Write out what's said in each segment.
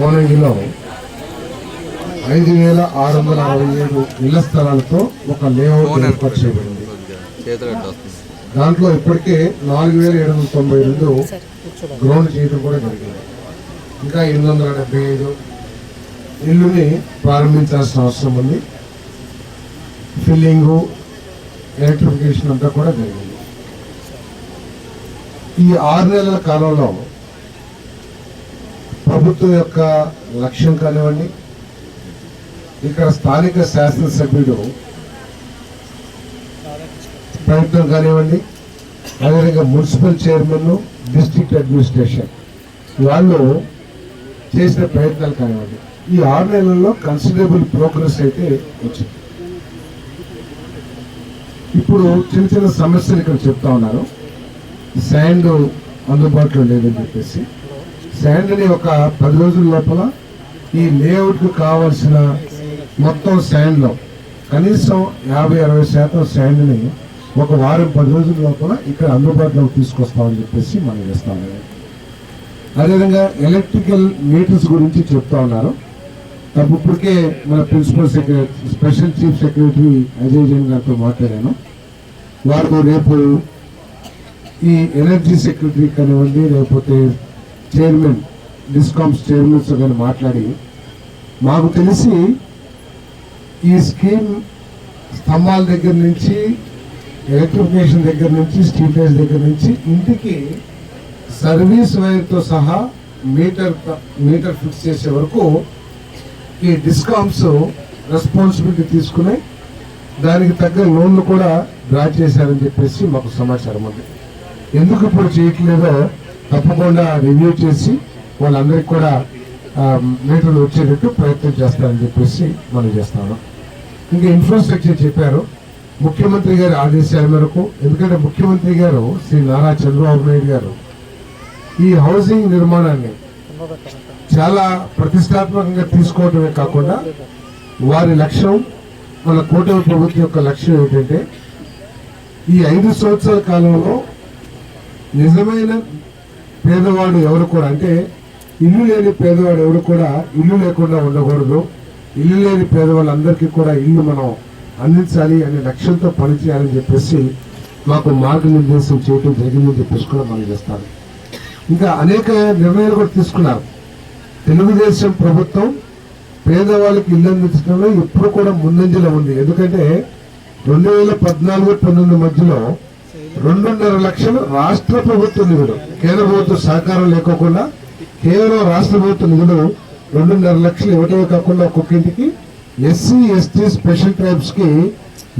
కోనంగిలో ఐదు వేల ఆరు వందల అరవై ఏడు ఇళ్ళ స్థలాలతో ఒక లేఅవుట్ ఏర్పాటు చేయబడింది. దాంట్లో ఇప్పటికే నాలుగు వేల ఏడు వందల తొంభై రెండు గ్రౌండ్ చేయడం కూడా జరిగింది ఇంకా ఎనిమిది వందల డెబ్బై ఐదు ఇల్లుని ప్రారంభించాల్సిన అవసరం ఉంది. ఫిల్లింగు ఎలక్ట్రిఫికేషన్ అంతా కూడా జరిగింది. ఈ ఆరు నెలల కాలంలో ప్రభుత్వం యొక్క లక్ష్యం కానివ్వండి ఇక్కడ స్థానిక శాసనసభ్యుడు ప్రభుత్వం కానివ్వండి అదేవిధంగా మున్సిపల్ చైర్మన్ డిస్ట్రిక్ట్ అడ్మినిస్ట్రేషన్ వాళ్ళు చేసిన ప్రయత్నాలు కానివ్వండి. ఈ ఆరు నెలల్లో కన్సిడరబుల్ ప్రోగ్రెస్ అయితే వచ్చింది. ఇప్పుడు చిన్న చిన్న సమస్యలు ఇక్కడ చెప్తా ఉన్నారు. శాండ్ అందుబాటులో లేదని చెప్పేసి. శాండ్ని ఒక పది రోజుల లోపల ఈ లేఅవుట్కు కావాల్సిన మొత్తం శాండ్లో కనీసం యాభై అరవై శాతం శాండ్ని ఒక వారం పది రోజుల లోపల ఇక్కడ అందుబాటులోకి తీసుకొస్తామని చెప్పేసి మనం చేస్తాము అదేవిధంగా ఎలక్ట్రికల్ మీటర్స్ గురించి చెప్తా ఉన్నారు. తప్పు ఇప్పటికే మన principal secretary special chief secretary Ajay Jain గారితో మాట్లాడాను. వారు రేపు ఈ ఎనర్జీ సెక్రటరీ కానివ్వండి లేకపోతే చైర్మన్ డిస్కామ్స్ చైర్మన్స్ కానీ మాట్లాడి మాకు తెలిసి ఈ స్కీమ్ స్తంభాల దగ్గర నుంచి ఎలక్ట్రిఫికేషన్ దగ్గర నుంచి స్ట్రీట్ లైట్స్ దగ్గర నుంచి ఇంటికి సర్వీస్ వైర్తో సహా మీటర్ మీటర్ ఫిక్స్ చేసే వరకు ఈ డిస్కామ్స్ రెస్పాన్సిబిలిటీ తీసుకుని దానికి తగ్గ లోన్లు కూడా డ్రా చేశారని చెప్పేసి మాకు సమాచారం ఉంది. ఎందుకు ఇప్పుడు చేయట్లేదో తప్పకుండా రివ్యూ చేసి వాళ్ళందరికీ కూడా ఆ, మీటర్లు వచ్చేటట్టు ప్రయత్నం చేస్తారని చెప్పేసి మనం చేస్తాము. ఇంకా ఇన్ఫ్రాస్ట్రక్చర్ చెప్పారు. ముఖ్యమంత్రి గారి ఆదేశాల మేరకు ఎందుకంటే ముఖ్యమంత్రి గారు శ్రీ నారా చంద్రబాబు నాయుడు గారు ఈ హౌసింగ్ నిర్మాణాన్ని చాలా ప్రతిష్టాత్మకంగా తీసుకోవటమే కాకుండా వారి లక్ష్యం మన కూటమి ప్రభుత్వం యొక్క లక్ష్యం ఏంటంటే ఈ ఐదు సంవత్సరాల కాలంలో నిజమైన పేదవాడు ఎవరు కూడా అంటే ఇల్లు లేని పేదవాడు ఎవరు కూడా ఇల్లు లేకుండా ఉండకూడదు. ఇల్లు లేని పేదవాళ్ళందరికీ కూడా ఇల్లు మనం అందించాలి అనే లక్ష్యంతో పనిచేయాలని చెప్పేసి మాకు మార్గనిర్దేశం చేయడం జరిగిందని చెప్పేసి కూడా మనం చేస్తాను ఇంకా అనేక నిర్ణయాలు కూడా తీసుకున్నారు. తెలుగుదేశం ప్రభుత్వం పేదవాళ్ళకి ఇల్లు అందించడంలో ఎప్పుడు కూడా ముందంజలో ఉంది. ఎందుకంటే రెండు వేల పద్నాలుగు పంతొమ్మిది మధ్యలో రెండున్నర లక్షలు రాష్ట్ర ప్రభుత్వ నిధులు. కేంద్ర ప్రభుత్వ సహకారం లేకోకుండా కేవలం రాష్ట్ర ప్రభుత్వ నిధులు రెండున్నర లక్షలు ఇవ్వటమే కాకుండా ఒక్కొక్కింటికి ఎస్సీ ఎస్టీ స్పెషల్ ట్రైబ్స్కి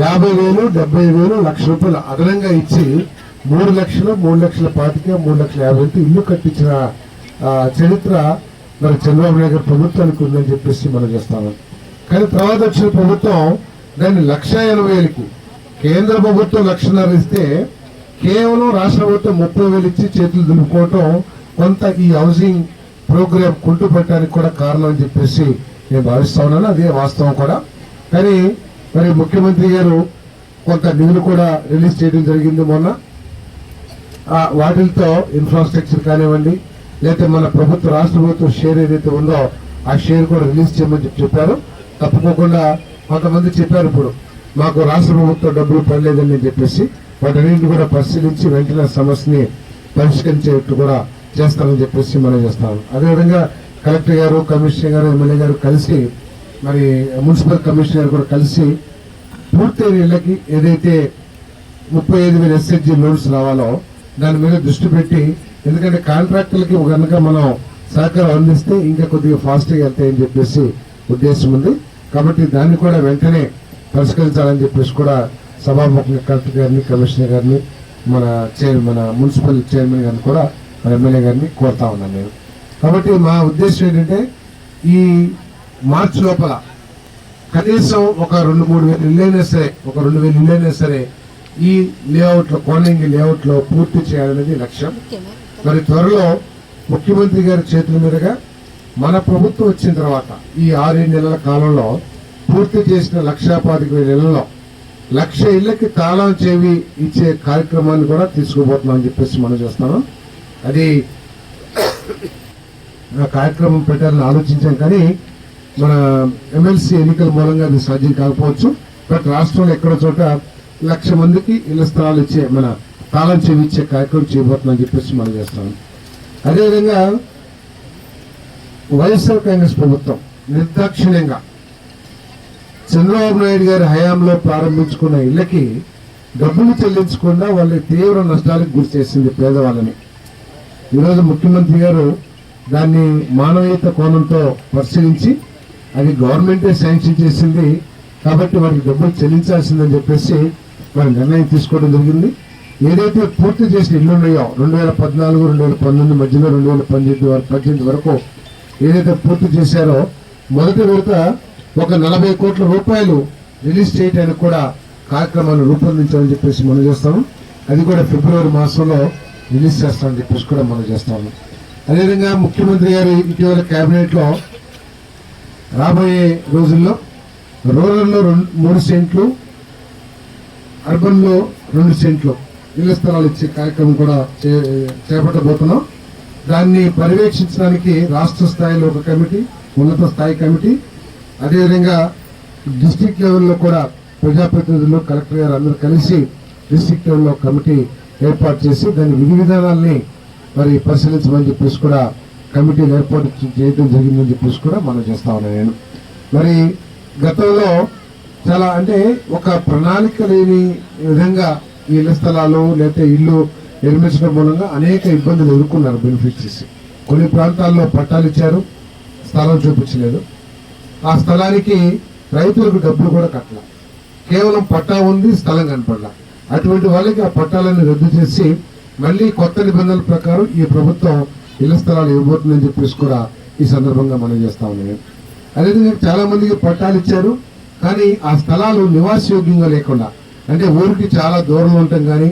యాభై వేలు డెబ్బై వేలు లక్ష రూపాయలు అదనంగా ఇచ్చి మూడు లక్షలు మూడు లక్షల పాతిక మూడు లక్షల యాభై వేలతో ఇల్లు కట్టించిన చరిత్ర మరి చంద్రబాబు నాయుడు గారి ప్రభుత్వానికి ఉందని చెప్పేసి మనం చేస్తాము కానీ తర్వాత వచ్చిన ప్రభుత్వం దాన్ని లక్ష ఎనభై వేలకి. కేంద్ర ప్రభుత్వం లక్షన్నర ఇస్తే కేవలం రాష్ట్ర ప్రభుత్వం ముప్పై వేలు ఇచ్చి చేతులు దులుపుకోవటం కొంత ఈ హౌసింగ్ ప్రోగ్రామ్ కుంటు పెట్టడానికి కూడా కారణం అని చెప్పేసి నేను భావిస్తా ఉన్నాను. అదే వాస్తవం కూడా. కానీ మరి ముఖ్యమంత్రి గారు కొంత నిధులు కూడా రిలీజ్ చేయడం జరిగింది మొన్న. ఆ వాటితో ఇన్ఫ్రాస్ట్రక్చర్ కానివ్వండి లేకపోతే మన ప్రభుత్వ రాష్ట్ర ప్రభుత్వం షేర్ ఏదైతే ఉందో ఆ షేర్ కూడా రిలీజ్ చేయమని చెప్పి చెప్పారు. తప్పుకోకుండా కొంతమంది చెప్పారు ఇప్పుడు మాకు రాష్ట్ర ప్రభుత్వం డబ్బులు పడలేదని చెప్పేసి. వాటన్నింటిని కూడా పరిశీలించి వెంటనే సమస్యని పరిష్కరించేట్టు కూడా చేస్తామని చెప్పేసి మనం చేస్తాము. అదేవిధంగా కలెక్టర్ గారు కమిషనర్ గారు ఎమ్మెల్యే గారు కలిసి మరి మున్సిపల్ కమిషనర్ గారు కూడా కలిసి పూర్తయిన ఇళ్ళకి ఏదైతే ముప్పై ఐదు వేల ఎస్హెచ్జి లోన్స్ రావాలో దాని మీద దృష్టి పెట్టి ఎందుకంటే కాంట్రాక్టులకి కనుక మనం సహకారం అందిస్తే ఇంకా కొద్దిగా ఫాస్ట్గా వెళ్తాయని చెప్పేసి ఉద్దేశం ఉంది. కాబట్టి దాన్ని కూడా వెంటనే పరిష్కరించాలని చెప్పేసి కూడా సభాముఖంగా కలెక్టర్ గారిని కమిషనర్ గారిని మన చైర్ మన మున్సిపల్ చైర్మన్ గారిని కూడా మన ఎమ్మెల్యే గారిని కోరుతా ఉన్నాను నేను. కాబట్టి మా ఉద్దేశం ఏంటంటే ఈ మార్చి లోపల కనీసం ఒక రెండు మూడు వేలు ఇళ్ళైనా సరే ఒక రెండు వేలు ఇళ్ళైనా సరే ఈ లేఅవుట్లో కోనంగి లేఅవుట్లో పూర్తి చేయాలనేది లక్ష్యం. మరి త్వరలో ముఖ్యమంత్రి గారి చేతుల మీదుగా మన ప్రభుత్వం వచ్చిన తర్వాత ఈ ఆరేడు నెలల కాలంలో పూర్తి చేసిన లక్షా పాతిక వేల లక్ష ఇళ్ళకి తాళం చేవి ఇచ్చే కార్యక్రమాన్ని కూడా తీసుకుపోతున్నాం అని చెప్పేసి మనం చేస్తాను అది ఆ కార్యక్రమం పెట్టాలని ఆలోచించాం కానీ మన ఎమ్మెల్సీ ఎన్నికల మూలంగా అది సాధ్యం కాకపోవచ్చు. బట్ రాష్ట్రంలో ఎక్కడో చోట లక్ష మందికి ఇళ్ళ స్థలాలు ఇచ్చే మన తాళం చెవి ఇచ్చే కార్యక్రమం చేయబోతుందని చెప్పేసి మనం చేస్తాం అదేవిధంగా వైఎస్ఆర్ కాంగ్రెస్ ప్రభుత్వం నిర్దాక్షిణ్యంగా చంద్రబాబు నాయుడు గారి హయాంలో ప్రారంభించుకున్న ఇళ్ళకి డబ్బులు చెల్లించకుండా వాళ్ళ తీవ్ర నష్టాలకు గురి చేసింది పేదవాళ్ళని. ఈరోజు ముఖ్యమంత్రి గారు దాన్ని మానవీయత కోణంతో పరిశీలించి అది గవర్నమెంటే శాంక్షన్ చేసింది కాబట్టి వారికి డబ్బులు చెల్లించాల్సిందని చెప్పేసి వారి నిర్ణయం తీసుకోవడం జరిగింది. ఏదైతే పూర్తి చేసిన ఇల్లు ఉన్నాయో రెండు వేల పద్నాలుగు రెండు వేల పంతొమ్మిది మధ్యలో రెండు వేల పద్దెనిమిది వరకు పద్దెనిమిది వరకు ఏదైతే పూర్తి చేశారో మొదటి విడత ఒక నలభై కోట్ల రూపాయలు రిలీజ్ చేయడానికి కూడా కార్యక్రమాన్ని రూపొందించాలని చెప్పేసి మనం చేస్తాము. అది కూడా ఫిబ్రవరి మాసంలో రిలీజ్ చేస్తామని చెప్పేసి కూడా మనం చేస్తాము. అదేవిధంగా ముఖ్యమంత్రి గారు ఇటీవల క్యాబినెట్లో రాబోయే రోజుల్లో రూరల్లో రెండు మూడు సెంట్లు అర్బన్లో రెండు సెంట్లు ఇళ్ళ స్థలాలు ఇచ్చే కార్యక్రమం కూడా చే- చేపట్టబోతున్నాం. దాన్ని పర్యవేక్షించడానికి రాష్ట్ర స్థాయిలో ఒక కమిటీ ఉన్నత స్థాయి కమిటీ అదేవిధంగా డిస్టిక్ లెవెల్లో కూడా ప్రజాప్రతినిధులు కలెక్టర్ గారు అందరూ కలిసి డిస్టిక్ లెవెల్లో కమిటీ ఏర్పాటు చేసి దాని విధి విధానాల్ని మరి పరిశీలించమని చెప్పేసి కూడా కమిటీలు ఏర్పాటు చేయడం జరిగిందని చెప్పేసి కూడా మనం చేస్తా ఉన్నాను నేను. మరి గతంలో చాలా అంటే ఒక ప్రణాళిక లేని విధంగా ఈ ఇళ్ళ స్థలాలు లేకపోతే ఇల్లు నిర్మించడం మూలంగా అనేక ఇబ్బందులు ఎదుర్కొన్నారు బెనిఫిషరీస్ కొన్ని ప్రాంతాల్లో పట్టాలు ఇచ్చారు స్థలం చూపించలేదు. ఆ స్థలానికి రైతులకు డబ్బులు కూడా కట్టాల. కేవలం పట్టా ఉంది స్థలం కనపడాల. అటువంటి వాళ్ళకి ఆ పట్టాలను రద్దు చేసి మళ్ళీ కొత్త నిబంధనల ప్రకారం ఈ ప్రభుత్వం ఇళ్ళ స్థలాలు ఇవ్వబోతుందని చెప్పేసి కూడా ఈ సందర్భంగా మనం చేస్తా ఉన్నాం. అదేవిధంగా చాలామందికి పట్టాలు ఇచ్చారు కానీ ఆ స్థలాలు నివాసయోగ్యంగా లేకుండా అంటే ఊరికి చాలా దూరంలో ఉండటం కానీ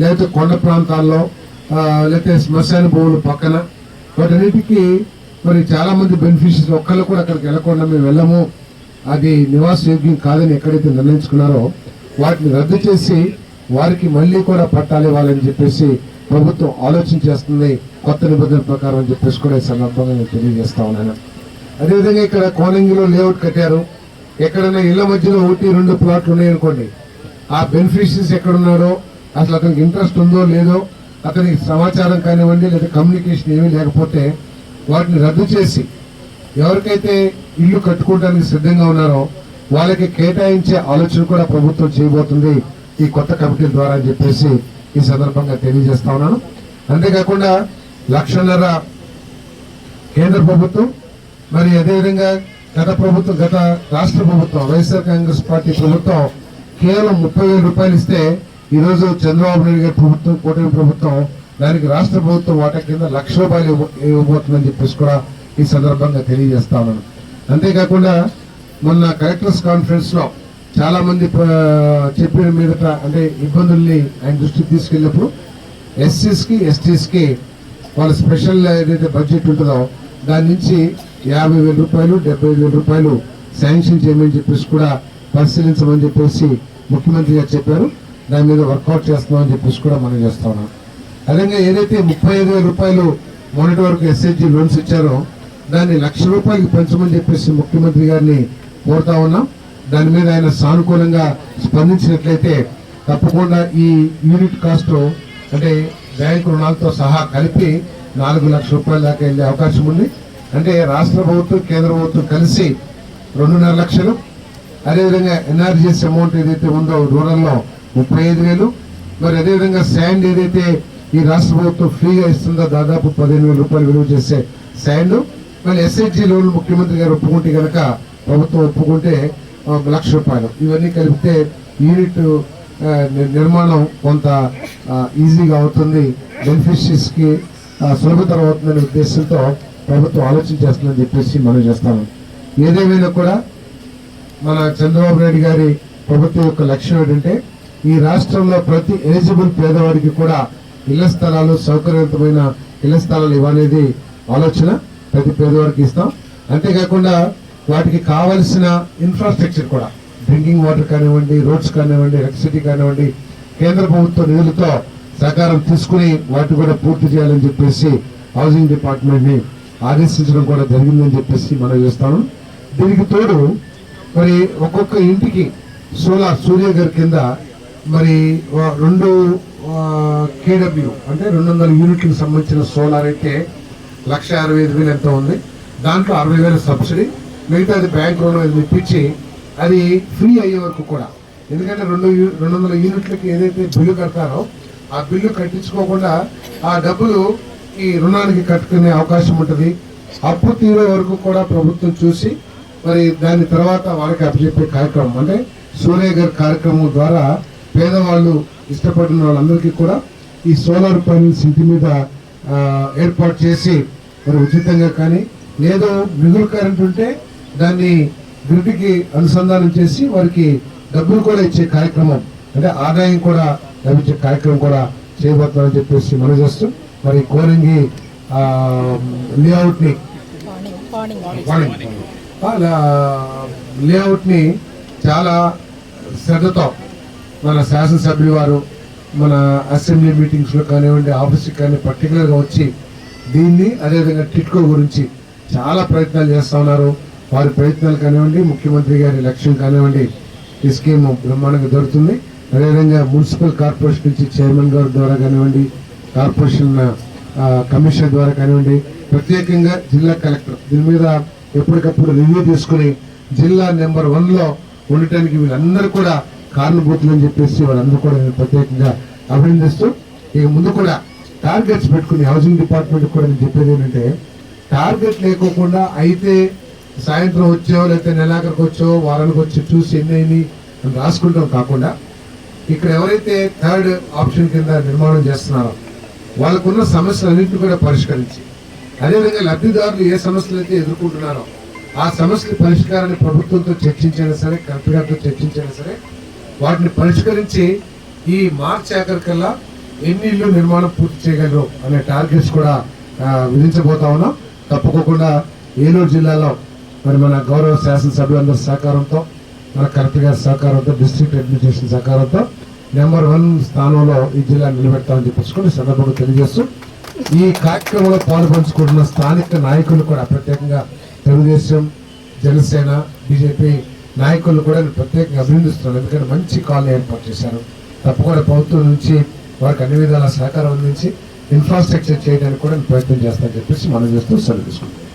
లేకపోతే కొండ ప్రాంతాల్లో లేకపోతే శ్మశాన భూములు పక్కన వాటన్నిటికీ మరి చాలా మంది బెనిఫిషరీస్ ఒక్కళ్ళు కూడా అక్కడికి వెళ్ళకుండా మేము వెళ్ళము. అది నివాసయోగ్యం కాదని ఎక్కడైతే నిర్ణయించుకున్నారో వాటిని రద్దు చేసి వారికి మళ్ళీ కూడా పట్టాలు ఇవ్వాలని చెప్పేసి ప్రభుత్వం ఆలోచన చేస్తుంది. కొత్త నిబంధనల ప్రకారం అని చెప్పేసి కూడా ఈ సందర్భంగా నేను తెలియజేస్తా ఉన్నాను. అదేవిధంగా ఇక్కడ కోనంగిలో లేఅవుట్ కట్టారు. ఎక్కడైనా ఇళ్ళ మధ్యలో ఒకటి రెండు ప్లాట్లు ఉన్నాయనుకోండి. ఆ బెనిఫిషరీస్ ఎక్కడున్నాడో అసలు అతనికి ఇంట్రెస్ట్ ఉందో లేదో అతనికి సమాచారం కానివ్వండి లేదా కమ్యూనికేషన్ ఏమీ లేకపోతే వాటిని రద్దు చేసి ఎవరికైతే ఇల్లు కట్టుకోవడానికి సిద్ధంగా ఉన్నారో వాళ్ళకి కేటాయించే ఆలోచన కూడా ప్రభుత్వం చేయబోతుంది ఈ కొత్త కమిటీల ద్వారా అని చెప్పేసి ఈ సందర్భంగా తెలియజేస్తా ఉన్నాను. అంతేకాకుండా లక్షన్నర కేంద్ర ప్రభుత్వం మరి అదేవిధంగా గత ప్రభుత్వం గత రాష్ట్ర ప్రభుత్వం వైఎస్ఆర్ కాంగ్రెస్ పార్టీ ప్రభుత్వం కేవలం ముప్పై వేల రూపాయలు ఇస్తే ఈరోజు చంద్రబాబు నాయుడు గారి ప్రభుత్వం కూటమి ప్రభుత్వం దానికి రాష్ట్ర ప్రభుత్వం వాటా కింద లక్ష రూపాయలు ఇవ్వబోతుందని చెప్పేసి కూడా ఈ సందర్భంగా తెలియజేస్తా ఉన్నాను అంతేకాకుండా మొన్న కలెక్టర్స్ కాన్ఫరెన్స్లో చాలామంది చెప్పిన మీదట అంటే ఇబ్బందుల్ని ఆయన దృష్టికి తీసుకెళ్ళినప్పుడు ఎస్సీస్కి ఎస్టీస్కి వాళ్ళ స్పెషల్ ఏదైతే బడ్జెట్ ఉంటుందో దాని నుంచి యాభై వేల రూపాయలు డెబ్బై వేల రూపాయలు శాంక్షన్ చేయమని చెప్పేసి కూడా పరిశీలించమని చెప్పేసి ముఖ్యమంత్రి గారు చెప్పారు. దాని మీద వర్కౌట్ చేస్తామని చెప్పేసి కూడా మనం చేస్తా ఉన్నాం అదేవిధంగా ఏదైతే ముప్పై ఐదు వేల రూపాయలు మొన్నటి వరకు ఎస్హెచ్జి లోన్స్ ఇచ్చారో దాన్ని లక్ష రూపాయలకి పెంచమని చెప్పేసి ముఖ్యమంత్రి గారిని కోరుతా ఉన్నాం. దాని మీద ఆయన సానుకూలంగా స్పందించినట్లయితే తప్పకుండా ఈ యూనిట్ కాస్ట్ అంటే బ్యాంకు రుణాలతో సహా కలిపి నాలుగు లక్షల రూపాయల దాకా వెళ్ళే అవకాశం ఉంది. అంటే రాష్ట్ర ప్రభుత్వం కేంద్ర ప్రభుత్వం కలిసి రెండున్నర లక్షలు. అదేవిధంగా ఎన్ఆర్జీఎస్ అమౌంట్ ఏదైతే ఉందో రూరల్లో ముప్పై ఐదు వేలు. మరి అదేవిధంగా శాండ్ ఏదైతే ఈ రాష్ట్ర ప్రభుత్వం ఫ్రీగా ఇస్తుందా? దాదాపు పదిహేను వేల రూపాయలు విలువ చేసే శాండ్. మళ్ళీ ఎస్హెచ్జి లోన్ ముఖ్యమంత్రి గారు ఒప్పుకుంటే కనుక ప్రభుత్వం ఒప్పుకుంటే లక్ష రూపాయలు. ఇవన్నీ కలిపితే యూనిట్ నిర్మాణం కొంత ఈజీగా అవుతుంది. బెనిఫిషరీస్కి సులభతరం అవుతుందనే ఉద్దేశంతో ప్రభుత్వం ఆలోచన చేస్తుందని చెప్పేసి మనం చేస్తాము. ఏదేమైనా కూడా మన చంద్రబాబు నాయుడు గారి ప్రభుత్వం యొక్క లక్ష్యం ఏంటంటే ఈ రాష్ట్రంలో ప్రతి ఎలిజిబుల్ పేదవాడికి కూడా ఇళ్ళ స్థలాలు సౌకర్యవంతమైన ఇళ్ళ స్థలాలు ఇవ్వనేది ఆలోచన ప్రతి పేదవాడికి ఇస్తాం. అంతేకాకుండా వాటికి కావలసిన ఇన్ఫ్రాస్ట్రక్చర్ కూడా డ్రింకింగ్ వాటర్ కానివ్వండి రోడ్స్ కానివ్వండి ఎలక్ట్రిసిటీ కానివ్వండి కేంద్ర ప్రభుత్వ నిధులతో సహకారం తీసుకుని వాటిని కూడా పూర్తి చేయాలని చెప్పేసి హౌసింగ్ డిపార్ట్మెంట్ని ఆదేశించడం కూడా జరిగిందని చెప్పేసి మనం చేస్తాను దీనికి తోడు మరి ఒక్కొక్క ఇంటికి సోలార్ సూర్య గారి కింద మరి రెండు కేడబ్ల్యూ అంటే రెండు వందల యూనిట్లకు సంబంధించిన సోలార్ అయితే లక్ష అరవై ఐదు వేలు ఎంత ఉంది. దాంట్లో అరవై వేల సబ్సిడీ మిగతాది బ్యాంక్ రుణం ఇది ఇప్పించి అది ఫ్రీ అయ్యే వరకు కూడా. ఎందుకంటే రెండు రెండు వందల యూనిట్లకి ఏదైతే బిల్లు కడతారో ఆ బిల్లు కట్టించుకోకుండా ఆ డబ్బులు ఈ రుణానికి కట్టుకునే అవకాశం ఉంటుంది. అప్పు తీరే వరకు కూడా ప్రభుత్వం చూసి మరి దాని తర్వాత వాళ్ళకి అప్పచెప్పే కార్యక్రమం అంటే సూర్య గారి కార్యక్రమం ద్వారా పేదవాళ్ళు ఇష్టపడిన వాళ్ళందరికీ కూడా ఈ సోలార్ ప్యానెల్స్ ఇంటి మీద ఏర్పాటు చేసి మరి ఉచితంగా కానీ లేదో మిగులు కరెంట్ ఉంటే దాన్ని గ్రిడ్కి అనుసంధానం చేసి వారికి డబ్బులు కూడా ఇచ్చే కార్యక్రమం అంటే ఆదాయం కూడా లభించే కార్యక్రమం కూడా చేయబోతున్నామని చెప్పేసి మనం చేస్తూ మరి కోరంగి లేఅవుట్ని లేఅవుట్ని చాలా శ్రద్ధతో మన శాసనసభ్యులు వారు మన అసెంబ్లీ మీటింగ్స్లో కానివ్వండి ఆఫీస్కి కానీ పర్టికులర్గా వచ్చి దీన్ని అదేవిధంగా టిట్కో గురించి చాలా ప్రయత్నాలు చేస్తూ ఉన్నారు. వారి ప్రయత్నాలు కానివ్వండి ముఖ్యమంత్రి గారి లక్ష్యం కానివ్వండి ఈ స్కీమ్ బ్రహ్మాండంగా దొరుకుతుంది అదేవిధంగా మున్సిపల్ కార్పొరేషన్ నుంచి చైర్మన్ గారి ద్వారా కానివ్వండి కార్పొరేషన్ కమిషనర్ ద్వారా కానివ్వండి ప్రత్యేకంగా జిల్లా కలెక్టర్ దీని మీద ఎప్పటికప్పుడు రివ్యూ తీసుకుని జిల్లా నెంబర్ వన్లో ఉండటానికి వీళ్ళందరూ కూడా కారణభూతులు అని చెప్పేసి వాళ్ళందరూ కూడా నేను ప్రత్యేకంగా అభినందిస్తూ ఇక ముందు కూడా టార్గెట్స్ పెట్టుకుని హౌసింగ్ డిపార్ట్మెంట్ కూడా నేను చెప్పేది ఏంటంటే టార్గెట్ లేకోకుండా అయితే సాయంత్రం వచ్చో లేకపోతే నెలాఖరికి వచ్చో వారానికి వచ్చి చూసి ఎన్ని అయినాయి రాసుకుంటాం కాకుండా ఇక్కడ ఎవరైతే థర్డ్ ఆప్షన్ కింద నిర్మాణం చేస్తున్నారో వాళ్ళకున్న సమస్యలన్నింటినీ కూడా పరిష్కరించి అదేవిధంగా లబ్ధిదారులు ఏ సమస్యలు అయితే ఎదుర్కొంటున్నారో ఆ సమస్యల పరిష్కారాన్ని ప్రభుత్వంతో చర్చించైనా సరే కలెక్టర్ గారితో చర్చించైనా సరే వాటిని పరిష్కరించి ఈ మార్చి ఆఖరికల్లా ఎన్ని ఇళ్ళు నిర్మాణం పూర్తి చేయగలరు అనే టార్గెట్స్ కూడా విధించబోతా ఉన్నాం. తప్పకోకుండా ఏలూరు జిల్లాలో మరి మన గౌరవ శాసనసభ్యులందరి సహకారంతో మన కలెక్టర్ గారి సహకారంతో డిస్ట్రిక్ట్ అడ్మినిస్ట్రేషన్ సహకారంతో నెంబర్ వన్ స్థానంలో ఈ జిల్లా నిలబెడతామని చెప్పేసి కూడా సందర్భంగా తెలియజేస్తూ ఈ కార్యక్రమంలో పాల్పంచుకుంటున్న స్థానిక నాయకులు కూడా ప్రత్యేకంగా తెలుగుదేశం జనసేన బీజేపీ నాయకులు కూడా నేను ప్రత్యేకంగా అభినందిస్తున్నాను. ఎందుకంటే మంచి కాలనీ ఏర్పాటు చేశారు. తప్పకుండా ప్రభుత్వం నుంచి వారికి అన్ని విధాల సహకారం అందించి ఇన్ఫ్రాస్ట్రక్చర్ చేయడానికి కూడా నేను ప్రయత్నం చేస్తానని చెప్పేసి మనం చేస్తూ సెలవు తీసుకుంటాం